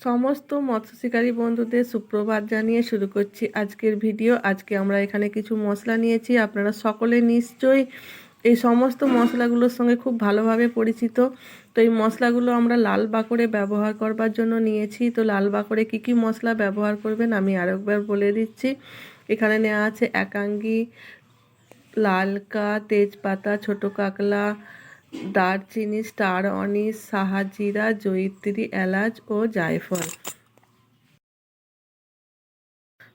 সমস্ত মৎস্য শিকারী বন্ধুদের সুপ্রভাত জানিয়ে শুরু করছি আজকের ভিডিও। আজকে আমরা এখানে কিছু মশলা নিয়েছি, আপনারা সকলে নিশ্চয়ই এই সমস্ত মশলাগুলোর সঙ্গে খুব ভালোভাবে পরিচিত। তো এই মশলাগুলো আমরা লাল বাকড়ে ব্যবহার করবার জন্য নিয়েছি। তো লাল বাকড়ে কী কী মশলা ব্যবহার করবেন আমি আরেকবার বলে দিচ্ছি। এখানে নেওয়া আছে একাঙ্গি, লালকা, তেজপাতা, ছোট কাকলা দারচিনি স্টার অনিস সাহাজিরা জয়িত্রী এলাচ ও জায়ফল।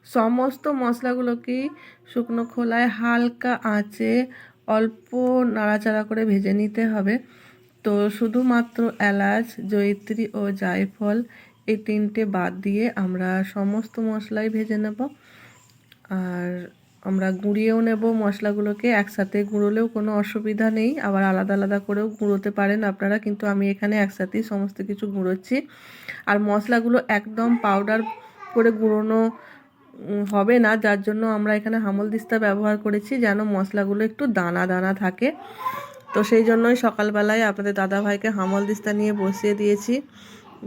সমস্ত মশলাগুলোকে শুকনো খোলায় হালকা আঁচে অল্প নাড়াচাড়া করে ভেজে নিতে হবে? তো শুধুমাত্র এলাচ জয়িত্রী ও জায়ফল এই তিনটে বাদ দিয়ে আমরা সমস্ত মশলাই ভেজে নেব। আর আমরা গুঁড়িয়েও নেব, মশলাগুলোকে একসাথে গুঁড়োলেও কোনো অসুবিধা নেই। আবার আলাদা আলাদা করেও গুঁড়োতে পারেন আপনারা, কিন্তু আমি এখানে একসাথেই সমস্ত কিছু গুঁড়োচ্ছি। আর মশলাগুলো একদম পাউডার করে গুঁড়োনো হবে না, যার জন্য আমরা এখানে হামল দিস্তা ব্যবহার করেছি যেন মশলাগুলো একটু দানা দানা থাকে। তো সেই জন্যই সকালবেলায় আপনাদের দাদাভাইকে হামল দিস্তা নিয়ে বসিয়ে দিয়েছি।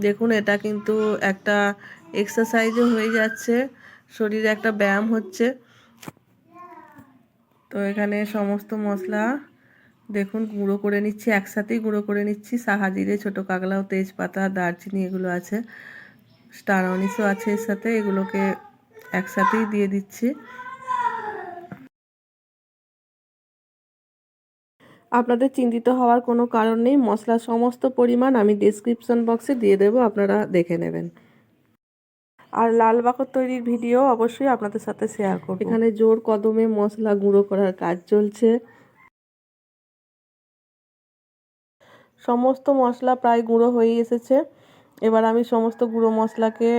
দেখুন, এটা কিন্তু একটা এক্সারসাইজও হয়ে যাচ্ছে, শরীরে একটা ব্যায়াম হচ্ছে। তো এখানে সমস্ত মশলা দেখুন, গুঁড়ো করে নিচ্ছি, একসাথেই গুঁড়ো করে নিচ্ছি। সাহাজিরে ছোটো কাকলা ও তেজপাতা, দারচিনি এগুলো আছে, স্টার অনিসও আছে এর সাথে, এগুলোকে একসাথেই দিয়ে দিচ্ছি। আপনাদের চিন্তিত হওয়ার কোনো কারণ নেই, মশলার সমস্ত পরিমাণ আমি ডিসক্রিপশন বক্সে দিয়ে দেবো, আপনারা দেখে নেবেন। আর লাল বাকর তৈরির ভিডিও অবশ্যই আপনাদের সাথে শেয়ার করব। এখানে জোর কদমে মশলা গুঁড়ো করার কাজ চলছে। সমস্ত মশলা প্রায় গুঁড়ো হয়ে এসেছে। এবার আমি সমস্ত গুঁড়ো মশলাকে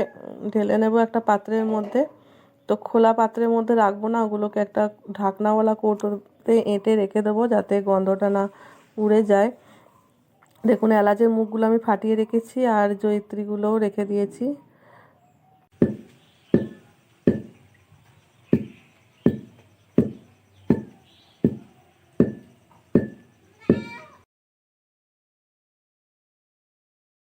ঢেলে নেব একটা পাত্রের মধ্যে। তো খোলা পাত্রের মধ্যে রাখব না, ওগুলোকে একটা ঢাকনাওয়ালা কৌটোতে এঁটে রেখে দেবো যাতে গন্ধটা না উড়ে যায়। দেখুন, এলাচের মুখগুলো আমি ফাটিয়ে রেখেছি আর জয়িত্রীগুলোও রেখে দিয়েছি।